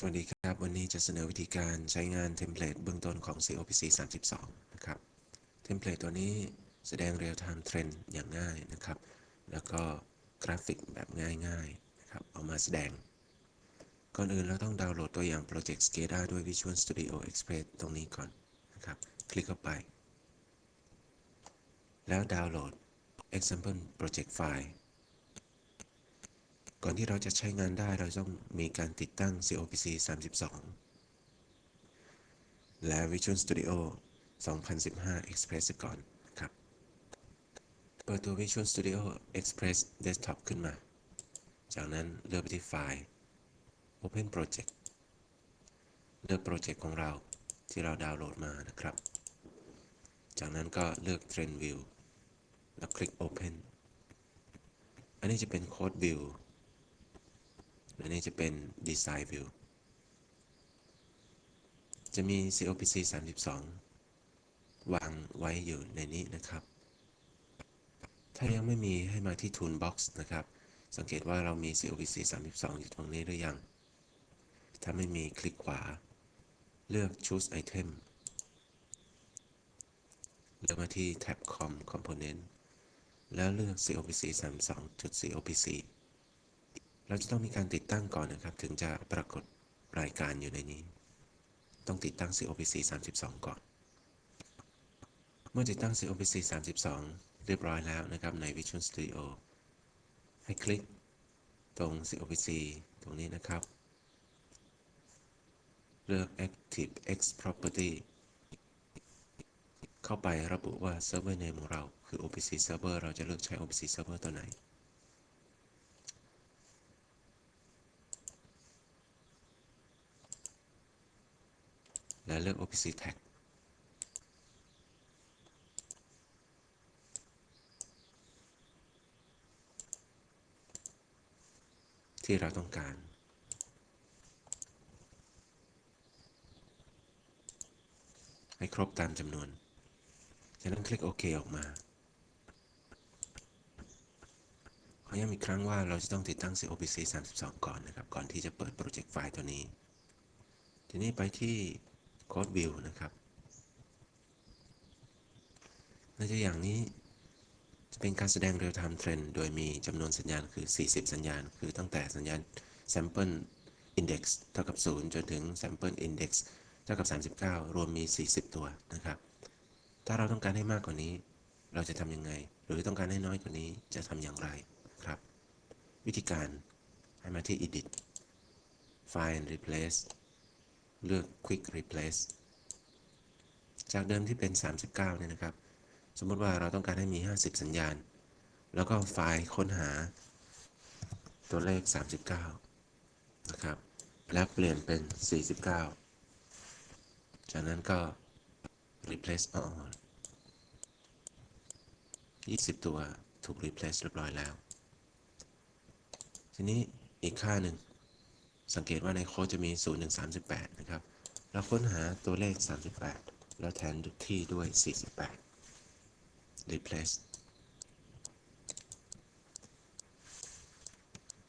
สวัสดีครับ วันนี้จะเสนอวิธีการใช้งานเทมเพลตเบื้องต้นของ COPC 32 นะครับ เทมเพลตตัวนี้แสดงเรียลไทม์เทรนด์อย่างง่ายนะครับ แล้วก็กราฟิกแบบง่ายๆนะครับเอามาแสดง ก่อนอื่นเราต้องดาวน์โหลดตัวอย่างโปรเจกต์ SCADA ด้วย Visual Studio Express ตรงนี้ก่อนนะครับ คลิกเข้าไป แล้วดาวน์โหลด example project file ก่อนที่เราจะใช้งานได้เราต้องมีการติดตั้ง COPC 32 และ Visual Studio 2015 Express ก่อนครับ เปิดตัว Visual Studio Express Desktop ขึ้นมา จากนั้นเลือกไปที่ไฟล์ Open Project เลือกโปรเจกต์ของเราที่เราดาวน์โหลดมานะครับ จากนั้นก็เลือก Trend View แล้วคลิก Open อันนี้จะเป็น Code View และนี่จะเป็น Design View จะมี COPC 32 วางไว้อยู่ในนี้นะครับ ถ้ายังไม่มีให้มาที่ Toolbox นะครับ สังเกตว่าเรามี COPC 32 อยู่ตรงนี้หรือยัง ถ้าไม่มีคลิกขวา เลือก Choose Item เลือกมาที่ Tab Com Component แล้วเลือก COPC 32 COPC เราจะต้องมีการติดตั้งก่อนนะครับ ถึงจะปรากฏรายการอยู่ในนี้ ต้องติดตั้ง COPC 32 ก่อน เมื่อติดตั้ง COPC 32 เรียบร้อยแล้วนะครับใน Visual Studio ให้คลิกตรง COPC ตรงนี้นะครับ เลือก Active X Property เข้าไประบุว่า Server Name ของเราคือ OPC Server เราจะเลือกใช้ OPC Server ตัวไหน และเลือก OPC Tag ที่เราต้องการ ให้ครบตามจำนวน จากนั้นคลิกโอเคออกมาขอย้ำอีกครั้งว่าเราจะต้องติดตั้ง COPC 32 ก่อนนะครับ ก่อนที่จะเปิดโปรเจกต์ไฟล์ตัวนี้ ทีนี้ไปที่ Code View นะครับในตัวอย่างนี้จะเป็นการแสดง Real Time Trend โดยมีจำนวนสัญญาณคือ 40 สัญญาณ คือตั้งแต่สัญญาณ Sample Index เท่ากับ 0 จนถึง Sample Index เท่ากับ 39 รวมมี 40 ตัวนะครับ ถ้าเราต้องการให้มากกว่านี้ เราจะทำยังไง หรือต้องการให้น้อยกว่านี้จะทำอย่างไรครับ วิธีการให้มาที่ Edit Find and Replace เลือก Quick Replace จากเดิมที่เป็น 39 เนี่ยนะครับ สมมติว่าเราต้องการให้มี 50 สัญญาณ แล้วก็ไฟล์ค้นหาตัวเลข 39 นะครับ แล้วเปลี่ยนเป็น 49 จากนั้นก็ replace all 20 ตัวถูก replace เรียบร้อยแล้ว ทีนี้อีกค่าหนึ่ง สังเกตว่าในโค้ดจะมี0 1 38 นะครับ เราค้นหาตัวเลข 38 แล้วแทนที่ด้วย 48 replace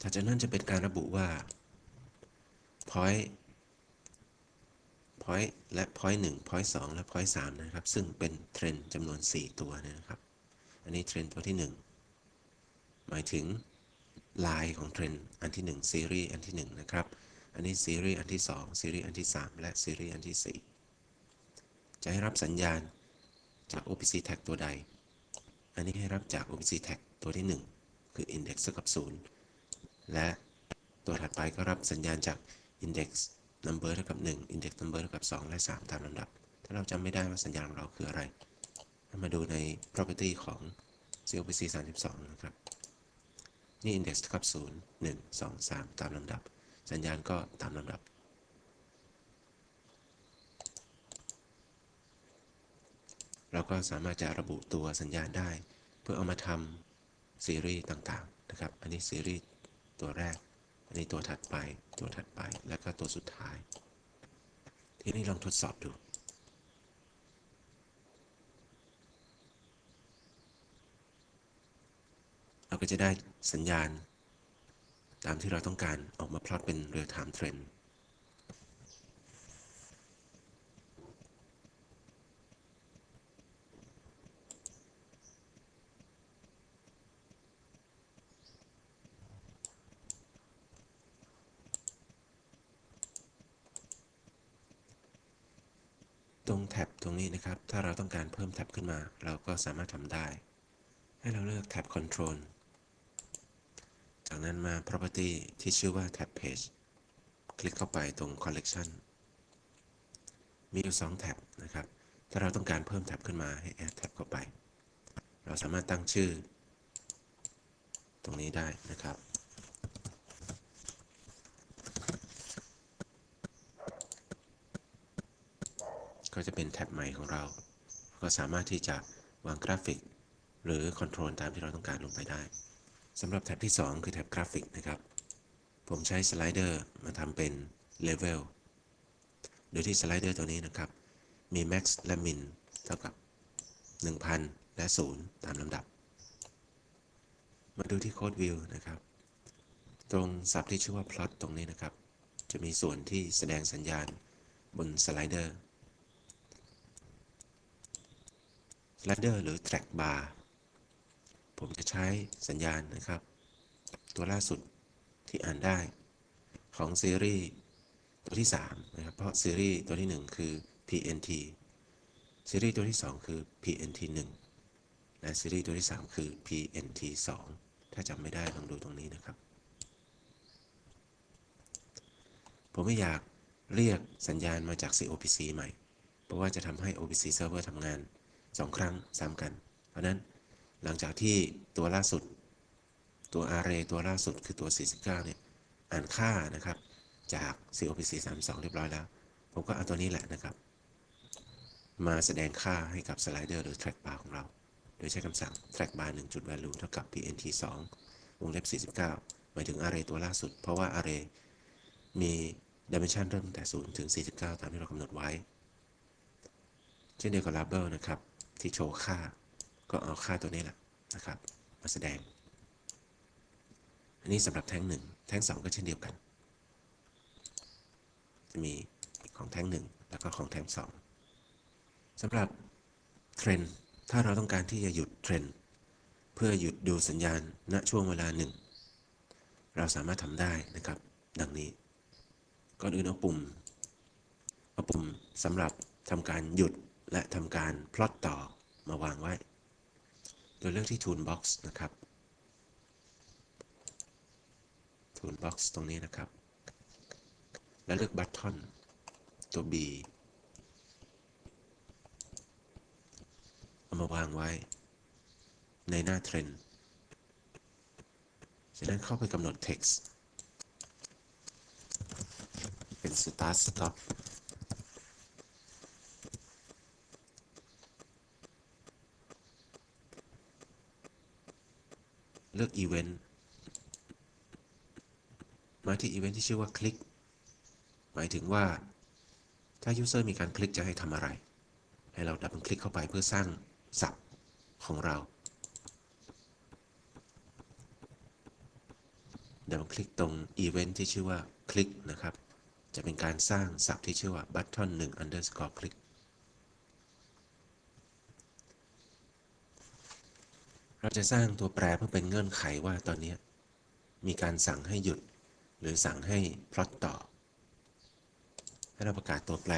ถัดจากนั้นจะเป็นการระบุว่า point point และ point 1 point 2 และ point 3 นะครับ ซึ่งเป็นเทรนจำนวน 4 ตัวนะครับ อันนี้เทรนตัวที่ 1 หมายถึง ลายของเทรนด์อันที่1ซีรีส์อันที่1นะครับ อันนี้ซีรีส์อันที่2ซีรีส์อันที่ 3 และซีรีส์อันที่ 4 จะให้รับสัญญาณจาก OPC tag ตัวใด อันนี้ให้รับจาก OPC tag ตัวที่ 1 คือ index เท่ากับ 0 และตัวถัดไปก็รับสัญญาณจาก index number เท่ากับ 1 index number เท่ากับ 2 และ 3 ตามลำดับ ถ้าเราจำไม่ได้ว่าสัญญาณของเราคืออะไร มาดูใน property ของ COPC 32 นะครับ นี่ index เท่ากับ0 1 2 3 ตามลำดับ สัญญาณก็ตามลำดับ เราก็สามารถจะระบุตัวสัญญาณได้ เพื่อเอามาทำซีรีส์ต่างๆนะครับ อันนี้ซีรีส์ตัวแรก อันนี้ตัวถัดไป ตัวถัดไป แล้วก็ตัวสุดท้าย ทีนี้ลองทดสอบดู ก็จะได้สัญญาณ ตามที่เราต้องการออกมาพลอตเป็นเรียลไทม์เทรนด์ตรงแท็บตรงนี้นะครับ ถ้าเราต้องการเพิ่มแท็บขึ้นมา เราก็สามารถทำได้ ให้เราเลือกแท็บคอนโทรล จากนั้นมา Property ที่ชื่อว่าแท็บ Page คลิกเข้าไปตรง Collection มีอยู่2แท็บนะครับ ถ้าเราต้องการเพิ่มแท็บขึ้นมาให้ Add แท็บเข้าไป เราสามารถตั้งชื่อ ตรงนี้ได้นะครับ ก็จะเป็นแท็บใหม่ของเรา ก็สามารถที่จะวางกราฟิก หรือคอนโทรลตามที่เราต้องการลงไปได้ สำหรับแท็บที่ 2 คือแท็บกราฟิกนะครับ ผมใช้สไลเดอร์มาทำเป็นเลเวลโดยที่สไลเดอร์ตัวนี้นะครับ มี max และ min เท่ากับ 1000 และ 0 ตามลำดับ มาดูที่โค้ดวิวนะครับ ตรงศัพท์ที่ชื่อว่า plot ตรงนี้นะครับ จะมีส่วนที่แสดงสัญญาณบนสไลเดอร์สไลเดอร์หรือ track bar ผมจะใช้สัญญาณนะครับ ตัวล่าสุดที่อ่านได้ของซีรีส์ตัวที่ 3 นะครับ เพราะซีรีส์ตัวที่ 1 คือ PNT ซีรีส์ตัวที่ 2 คือ PNT 1 และซีรีส์ตัวที่ 3 คือ PNT 2 ถ้าจำไม่ได้ลองดูตรงนี้นะครับ ผมไม่อยากเรียกสัญญาณมาจาก COPC ใหม่ เพราะว่าจะทำให้ OPC Server ทำงาน 2 ครั้งซ้ำกัน เพราะนั้น หลังจากที่ตัวล่าสุด ตัว array ตัวล่าสุดคือตัว 49 เนี่ย อ่านค่านะครับ จาก COPC 32 เรียบร้อยแล้ว ผมก็เอาตัวนี้แหละนะครับ มาแสดงค่าให้กับสไลเดอร์หรือ track bar ของเรา โดยใช้คำสั่ง track bar 1 value เท่ากับ pnt 2วงเล็บ 49 หมายถึง array ตัวล่าสุด เพราะว่า array มี dimension เริ่มตั้งแต่ 0 ถึง 49 ตามที่เรากำหนดไว้ เช่นเดียวกับ label นะครับ ที่โชว์ค่า ก็เอาค่าตัวนี้แหละนะครับ มาแสดง อันนี้สำหรับแท้งหนึ่งแท้งสองก็เช่นเดียวกัน จะมีของแท้งหนึ่งแล้วก็ของแท้งสองสำหรับเทรนด์ถ้าเราต้องการที่จะหยุดเทรนเพื่อหยุดดูสัญญาณณช่วงเวลาหนึ่งเราสามารถทำได้นะครับ ดังนี้ก่อนอื่นเอาปุ่มเอาปุ่มสำหรับทำการหยุดและทำการพลอตต่อมาวางไว้ โดยเลือกที่ Toolbox นะครับ Toolbox ตรงนี้นะครับ แล้วเลือก Button ตัว B เอามาวางไว้ในหน้าเทรนด์จากนั้นเข้าไปกำหนด text เป็น start stop เลือก event มาที่ event ที่ชื่อว่าคลิก หมายถึงว่า ถ้า user มีการคลิกจะให้ทำอะไร ให้เราดับเบิลคลิกเข้าไปเพื่อสร้างศัพท์ของเราดับเบิลคลิกตรง event ที่ชื่อว่าคลิกนะครับ จะเป็นการสร้างศัพท์ที่ชื่อว่า button 1 underscore click เราจะสร้างตัวแปรเพื่อเป็นเงื่อนไขว่าตอนนี้มีการสั่งให้หยุด หรือสั่งให้พลอตต่อ ให้เราประกาศตัวแปร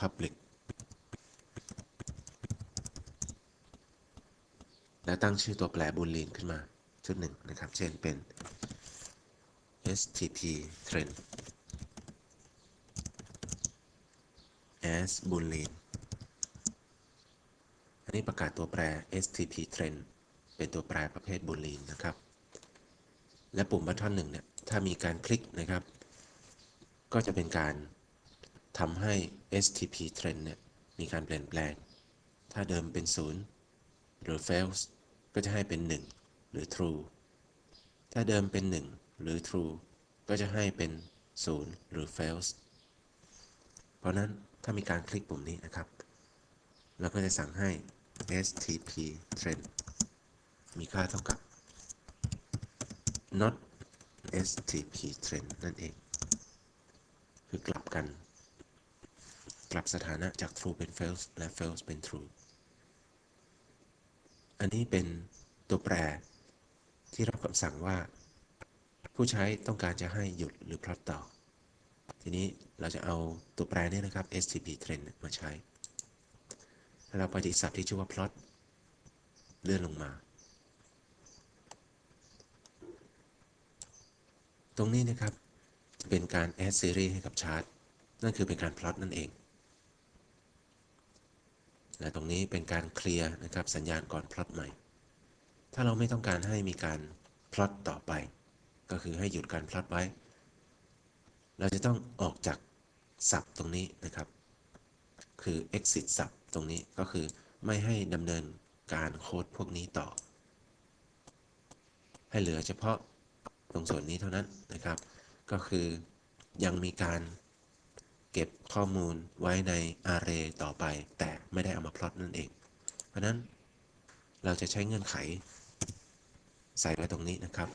public แล้วตั้งชื่อตัวแปรบูลีนขึ้นมา ชุดหนึ่งนะครับ เช่นเป็น stp trend as boolean อันนี้ประกาศตัวแปร stp trend เป็นตัวแปรประเภท boolean นะครับ และปุ่มบัตทอนหนึ่งเนี่ย ถ้ามีการคลิกนะครับ ก็จะเป็นการทำให้ stp trend เนี่ย มีการเปลี่ยนแปลง ถ้าเดิมเป็น 0 หรือ false ก็จะให้เป็น 1 หรือ true ถ้าเดิมเป็น 1 หรือ true ก็จะให้เป็น 0 หรือ false เพราะนั้นถ้ามีการคลิกปุ่มนี้นะครับ เราก็จะสั่งให้ stp trend มีค่าเท่ากับ not stp trend นั่นเอง คือกลับกัน กลับสถานะจาก true เป็น false และ false เป็น true อันนี้เป็นตัวแปรที่รับคำสั่งว่า ผู้ใช้ต้องการจะให้หยุดหรือพลอตต่อ ทีนี้เราจะเอาตัวแปรนี้นะครับ stp trend มาใช้เราไปที่ศัพท์ที่ชื่อว่า plot เลื่อนลงมา ตรงนี้นะครับ เป็นการ add series ให้กับชาร์ตนั่นคือเป็นการ plot นั่นเอง และตรงนี้เป็นการเคลียร์นะครับสัญญาณก่อน plot ใหม่ ถ้าเราไม่ต้องการให้มีการ plot ต่อไป ก็คือให้หยุดการ plot ไว้ เราจะต้องออกจากศัพท์ตรงนี้นะครับ คือ exit ศัพท์ตรงนี้ก็คือไม่ให้ดำเนินการโค้ดพวกนี้ต่อ ให้เหลือเฉพาะ ตรงส่วนนี้เท่านั้นนะครับ ก็คือยังมีการเก็บข้อมูลไว้ใน array ต่อไป แต่ไม่ได้เอามาพลอตนั่นเอง เพราะนั้นเราจะใช้เงื่อนไข ใส่ไว้ตรงนี้นะครับ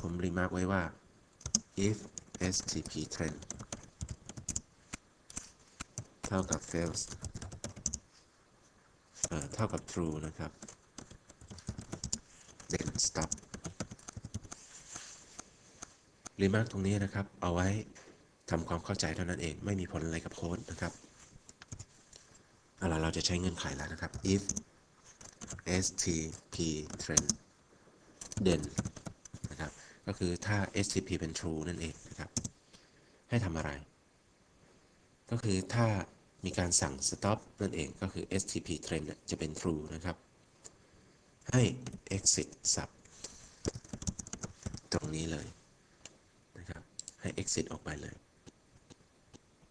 ผมรีมาร์กไว้ว่า if stp trend เท่ากับ fails เอ่อเท่ากับ true นะครับ then stop รีมาร์กตรงนี้นะครับ เอาไว้ทำความเข้าใจเท่านั้นเอง ไม่มีผลอะไรกับโค้ดนะครับเอาล่ะเราจะใช้เงื่อนไขแล้วนะครับ if stp trend then นะครับ ก็คือถ้า stp เป็น true นั่นเองนะครับ ให้ทำอะไร ก็คือถ้ามีการสั่ง stop นั่นเอง ก็คือ stp trend จะเป็น true นะครับ ให้ exit sub ตรงนี้เลย exit ออกไปเลย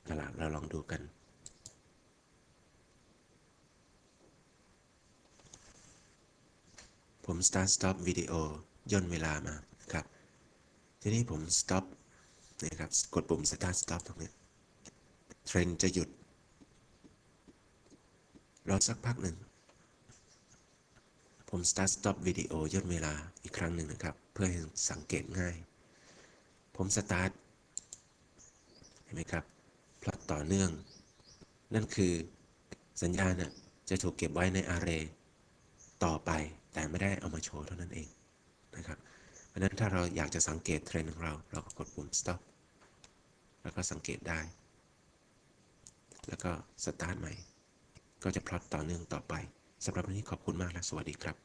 เอาล่ะเราลองดูกัน ผม start stop วิดีโอย่นเวลามาครับ ทีนี้ผม stop นะครับ กดปุ่ม start stop ตรงนี้ เทรนจะหยุด รอสักพักหนึ่ง ผม start stop วิดีโอย่นเวลาอีกครั้งหนึ่งนะครับ เพื่อให้สังเกตง่าย ผม start นไหมครับพลอตต่อเนื่อง นั่นคือสัญญาณน่ะจะถูกเก็บไว้ใน array ต่อไปแต่ไม่ได้เอามาโชว์เท่านั้นเองนะครับเพราะฉะนั้นถ้าเราอยากจะสังเกตเทรนด์ของเรา เราก็กดปุ่ม stop แล้วก็สังเกตได้ แล้วก็ start ใหม่ ก็จะพลอตต่อเนื่องต่อไปสำหรับวันนี้ขอบคุณมากและสวัสดีครับ